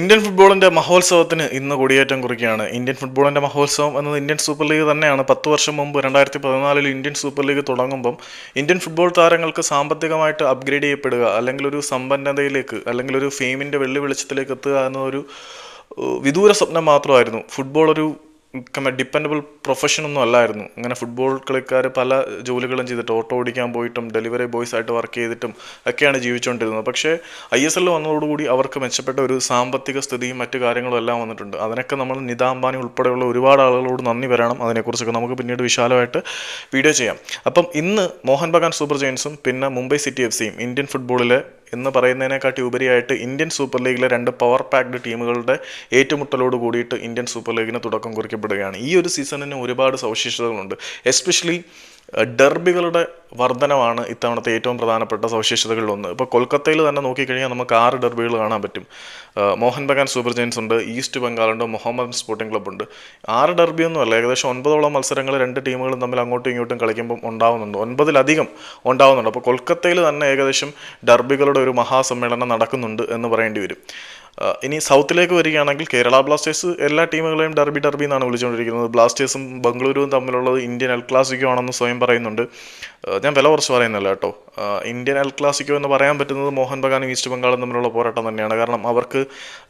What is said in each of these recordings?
Indian ഫുട്ബോളിന്റെ മഹോത്സവത്തിന് ഇന്ന് കൊടിയേറ്റം കുറിക്കുകയാണ്. ഇന്ത്യൻ ഫുട്ബോളിന്റെ മഹോത്സവം എന്നത് ഇന്ത്യൻ സൂപ്പർ ലീഗ് തന്നെയാണ്. പത്ത് വർഷം മുമ്പ് രണ്ടായിരത്തി പതിനാലിൽ ഇന്ത്യൻ സൂപ്പർ ലീഗ് തുടങ്ങുമ്പം ഇന്ത്യൻ ഫുട്ബോൾ താരങ്ങൾക്ക് സാമ്പത്തികമായിട്ട് അപ്ഗ്രേഡ് ചെയ്യപ്പെടുക അല്ലെങ്കിൽ ഒരു സമ്പന്നതയിലേക്ക് അല്ലെങ്കിൽ ഒരു ഫെയിമിന്റെ വെള്ളി വെളിച്ചത്തിലേക്ക് എത്തുക എന്നൊരു വിദൂര സ്വപ്നം മാത്രമായിരുന്നു. ഫുട്ബോൾ ഒരു ഡിപ്പെൻഡബിൾ പ്രൊഫഷൻ ഒന്നും അല്ലായിരുന്നു. അങ്ങനെ ഫുട്ബോൾ കളിക്കാർ പല ജോലികളും ചെയ്തിട്ട് ഓട്ടോ ഓടിക്കാൻ പോയിട്ടും ഡെലിവറി ബോയ്സ് ആയിട്ട് വർക്ക് ചെയ്തിട്ടും ഒക്കെയാണ് ജീവിച്ചുകൊണ്ടിരുന്നത് പക്ഷേ ഐ എസ് എൽ വന്നതോടുകൂടി അവർക്ക് മെച്ചപ്പെട്ട ഒരു സാമ്പത്തിക സ്ഥിതിയും മറ്റു കാര്യങ്ങളും എല്ലാം വന്നിട്ടുണ്ട്. അതിനൊക്കെ നമ്മൾ നിത അംബാനി ഉൾപ്പെടെയുള്ള ഒരുപാട് ആളുകളോട് നന്ദി വരണം അതിനെക്കുറിച്ചൊക്കെ. നമുക്ക് പിന്നീട് വിശാലമായിട്ട് വീഡിയോ ചെയ്യാം. അപ്പം ഇന്ന് മോഹൻ ബഗാൻ സൂപ്പർ ജയൻസും പിന്നെ മുംബൈ സിറ്റി എഫ് സിയും ഇന്ത്യൻ ഫുട്ബോളിലെ എന്ന് പറയുന്നതിനെക്കാട്ടി ഉപരിയായിട്ട് ഇന്ത്യൻ സൂപ്പർ ലീഗിലെ രണ്ട് പവർ പാക്ഡ് ടീമുകളുടെ ഏറ്റുമുട്ടലോട് കൂടിയിട്ട് ഇന്ത്യൻ സൂപ്പർ ലീഗിന് തുടക്കം കുറിക്കപ്പെടുകയാണ്. ഈ ഒരു സീസണിന് ഒരുപാട് സവിശേഷതകളുണ്ട്. എസ്പെഷ്യലി ഡെർബികളുടെ വർധനമാണ് ഇത്തവണത്തെ ഏറ്റവും പ്രധാനപ്പെട്ട സവിശേഷതകളിലൊന്ന്. ഇപ്പോൾ കൊൽക്കത്തയിൽ തന്നെ നോക്കിക്കഴിഞ്ഞാൽ നമുക്ക് ആറ് ഡെർബികൾ കാണാൻ പറ്റും. മോഹൻ ബഗാൻ സൂപ്പർ ജയൻസ് ഉണ്ട് ഈസ്റ്റ് ബംഗാളുണ്ട് മുഹമ്മദ് സ്പോർട്ടിംഗ് ക്ലബ് ഉണ്ട്. ആറ് ഡെർബി ഒന്നുമല്ല ഏകദേശം ഒൻപതോളം മത്സരങ്ങൾ രണ്ട് ടീമുകളും തമ്മിൽ അങ്ങോട്ടും ഇങ്ങോട്ടും കളിക്കുമ്പോൾ ഉണ്ടാവുന്നുണ്ട്. ഒൻപതിലധികം ഉണ്ടാവുന്നുണ്ട്. അപ്പോൾ കൊൽക്കത്തയിൽ തന്നെ ഏകദേശം ഡെർബികളുടെ ഒരു മഹാസമ്മേളനം നടക്കുന്നുണ്ട് എന്ന് പറയേണ്ടി വരും. ഇനി സൗത്തിലേക്ക് വരികയാണെങ്കിൽ കേരള ബ്ലാസ്റ്റേഴ്സ് എല്ലാ ടീമുകളെയും ഡർബി ഡർബി എന്നാണ് വിളിച്ചുകൊണ്ടിരിക്കുന്നത്. ബ്ലാസ്റ്റേഴ്സും ബംഗളൂരുവും തമ്മിലുള്ളത് ഇന്ത്യൻ എൽ ക്ലാസിക്കോ ആണെന്ന് സ്വയം പറയുന്നുണ്ട്. ഞാൻ വില കുറച്ച് പറയുന്നില്ല കേട്ടോ. ഇന്ത്യൻ എൽ ക്ലാസിക്കോ എന്ന് പറയാൻ പറ്റുന്നത് മോഹൻ ബഗാനും ഈസ്റ്റ് ബംഗാളും തമ്മിലുള്ള പോരാട്ടം തന്നെയാണ്. കാരണം അവർക്ക്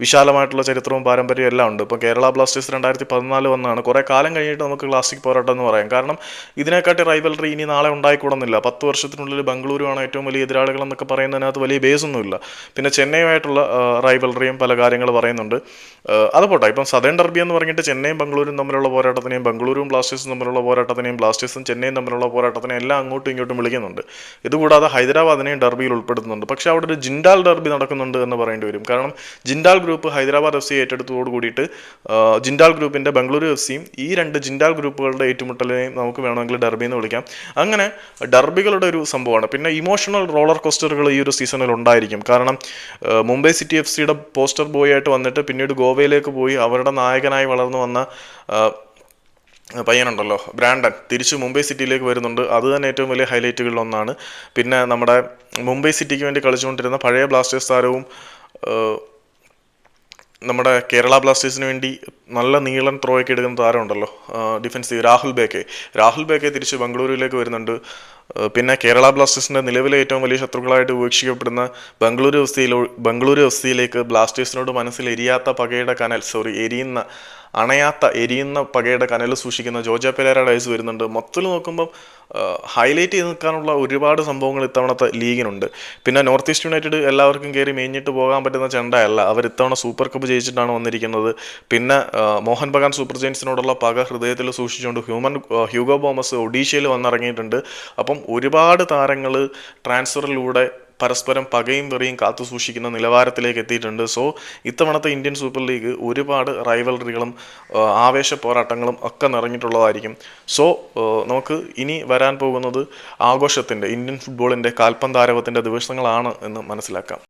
വിശാലമായിട്ടുള്ള ചരിത്രവും പാരമ്പര്യവും എല്ലാം ഉണ്ട്. ഇപ്പോൾ കേരള ബ്ലാസ്റ്റേഴ്സ് രണ്ടായിരത്തി പതിനാല് വന്നാണ്. കുറേ കാലം കഴിഞ്ഞിട്ട് നമുക്ക് ക്ലാസിക് പോരാട്ടം എന്ന് പറയാം. കാരണം ഇതിനെക്കാട്ടി റൈവൽറി ഇനി നാളെ ഉണ്ടായിക്കൂടുന്നില്ല. പത്ത് വർഷത്തിനുള്ളിൽ ബംഗളൂരുവാണ് ഏറ്റവും വലിയ എതിരാളികൾ എന്നൊക്കെ പറയുന്നതിനകത്ത് വലിയ ബേസ് ഒന്നുമില്ല. പിന്നെ ചെന്നൈയുമായിട്ടുള്ള റൈവലറിയും പല കാര്യങ്ങൾ പറയുന്നുണ്ട്. അത് പോട്ടെ. ഇപ്പം സദേൺ ഡർബി എന്ന് പറഞ്ഞിട്ട് ചെന്നൈയും ബംഗളൂരും തമ്മിലുള്ള പോരാട്ടത്തിനെയും ബംഗളൂരും ബ്ലാസ്റ്റേഴ്സും തമ്മിലുള്ള പോരാട്ടത്തിനെയും ബ്ലാസ്റ്റേഴ്സും ചെന്നൈയും തമ്മിലുള്ള പോരാട്ടത്തിനെയും എല്ലാം അങ്ങോട്ടും ഇങ്ങോട്ടും വിളിക്കുന്നുണ്ട്. ഇതുകൂടാതെ ഹൈദരാബാദിനെയും ഡർബിയിൽ ഉൾപ്പെടുത്തുന്നുണ്ട്. പക്ഷേ അവിടെ ഒരു ജിൻഡാൽ ഡർബി നടക്കുന്നുണ്ട് എന്ന് പറയേണ്ടി വരും. കാരണം Jindal group Hyderabad F C ഏറ്റെടുത്തതോട് കൂടിയിട്ട് ജിൻഡാൽ ഗ്രൂപ്പിന്റെ ബംഗളൂരു എഫ് സിയും ഈ രണ്ട് ജിൻഡാൽ ഗ്രൂപ്പുകളുടെ ഏറ്റുമുട്ടലിനെയും നമുക്ക് വേണമെങ്കിൽ ഡർബി എന്ന് വിളിക്കാം. അങ്ങനെ ഡർബികളുടെ ഒരു സംഭവമാണ്. പിന്നെ ഇമോഷണൽ റോളർ കോസ്റ്ററുകൾ ഈ ഒരു സീസണിൽ ഉണ്ടായിരിക്കും. കാരണം മുംബൈ സിറ്റി എഫ് സിയുടെ പോസ്റ്റർ ബോയ് ആയിട്ട് വന്നിട്ട് പിന്നീട് ഗോവയിലേക്ക് പോയി അവരുടെ നായകനായി വളർന്നു വന്ന പയ്യനുണ്ടല്ലോ ബ്രാൻഡൻ തിരിച്ച് മുംബൈ സിറ്റിയിലേക്ക് വരുന്നുണ്ട്. അത് തന്നെ ഏറ്റവും വലിയ ഹൈലൈറ്റുകളിലൊന്നാണ് പിന്നെ നമ്മുടെ മുംബൈ സിറ്റിക്ക് വേണ്ടി കളിച്ചുകൊണ്ടിരുന്ന പഴയ ബ്ലാസ്റ്റേഴ്സ് താരവും നമ്മുടെ കേരള ബ്ലാസ്റ്റേഴ്സിന് വേണ്ടി നല്ല നീളൻ ത്രോയൊക്കെ എടുക്കുന്ന താരമുണ്ടല്ലോ ഡിഫൻസീവ് രാഹുൽ ബേക്കെ. രാഹുൽ ബേക്കെ തിരിച്ച് ബംഗളൂരുവിലേക്ക് വരുന്നുണ്ട്. പിന്നെ കേരള ബ്ലാസ്റ്റേഴ്സിന്റെ നിലവിലെ ഏറ്റവും വലിയ ശത്രുക്കളായിട്ട് ഉപേക്ഷിക്കപ്പെടുന്ന ബംഗളൂരു എഫ് സിയിലോ ബംഗളൂരു എഫ് സിയിലേക്ക് ബ്ലാസ്റ്റേഴ്സിനോട് മനസ്സിൽ എരിയാത്ത പകയുടെ കനൽ സോറി എരിയുന്ന അണയാത്ത എരിയുന്ന പകയുടെ കനൽ സൂക്ഷിക്കുന്ന ജോജ പെരേര ഡൈസ് വരുന്നുണ്ട്. മൊത്തത്തിൽ നോക്കുമ്പം ഹൈലൈറ്റ് ചെയ്ത് നിൽക്കാനുള്ള ഒരുപാട് സംഭവങ്ങൾ ഇത്തവണത്തെ ലീഗിനുണ്ട്. പിന്നെ നോർത്ത് ഈസ്റ്റ് യുണൈറ്റഡ് എല്ലാവർക്കും കയറി മേഞ്ഞിട്ട് പോകാൻ പറ്റുന്ന ചെണ്ടയല്ല. അവർ ഇത്തവണ സൂപ്പർ കപ്പ് ജയിച്ചിട്ടാണ് വന്നിരിക്കുന്നത്. പിന്നെ മോഹൻ ബഗാൻ സൂപ്പർ ജയൻസിനോടുള്ള പക ഹൃദയത്തിൽ സൂക്ഷിച്ചുകൊണ്ട് ഹ്യൂമൻ ഹ്യൂഗോ ബോമസ് ഒഡീഷയിൽ വന്നിറങ്ങിയിട്ടുണ്ട്. അപ്പം ഒരുപാട് താരങ്ങൾ ട്രാൻസ്ഫറിലൂടെ പരസ്പരം പകയും വെറിയും കാത്തു സൂക്ഷിക്കുന്ന നിലവാരത്തിലേക്ക് എത്തിയിട്ടുണ്ട്. സോ ഇത്തവണത്തെ ഇന്ത്യൻ സൂപ്പർ ലീഗ് ഒരുപാട് റൈവലറികളും ആവേശ പോരാട്ടങ്ങളും ഒക്കെ നിറഞ്ഞിട്ടുള്ളതായിരിക്കും. സോ നമുക്ക് ഇനി വരാൻ പോകുന്നത് ആഘോഷത്തിന്റെ ഇന്ത്യൻ ഫുട്ബോളിന്റെ കാൽപ്പന്താരവത്തിന്റെ ദിവസങ്ങളാണ് എന്ന് മനസ്സിലാക്കാം.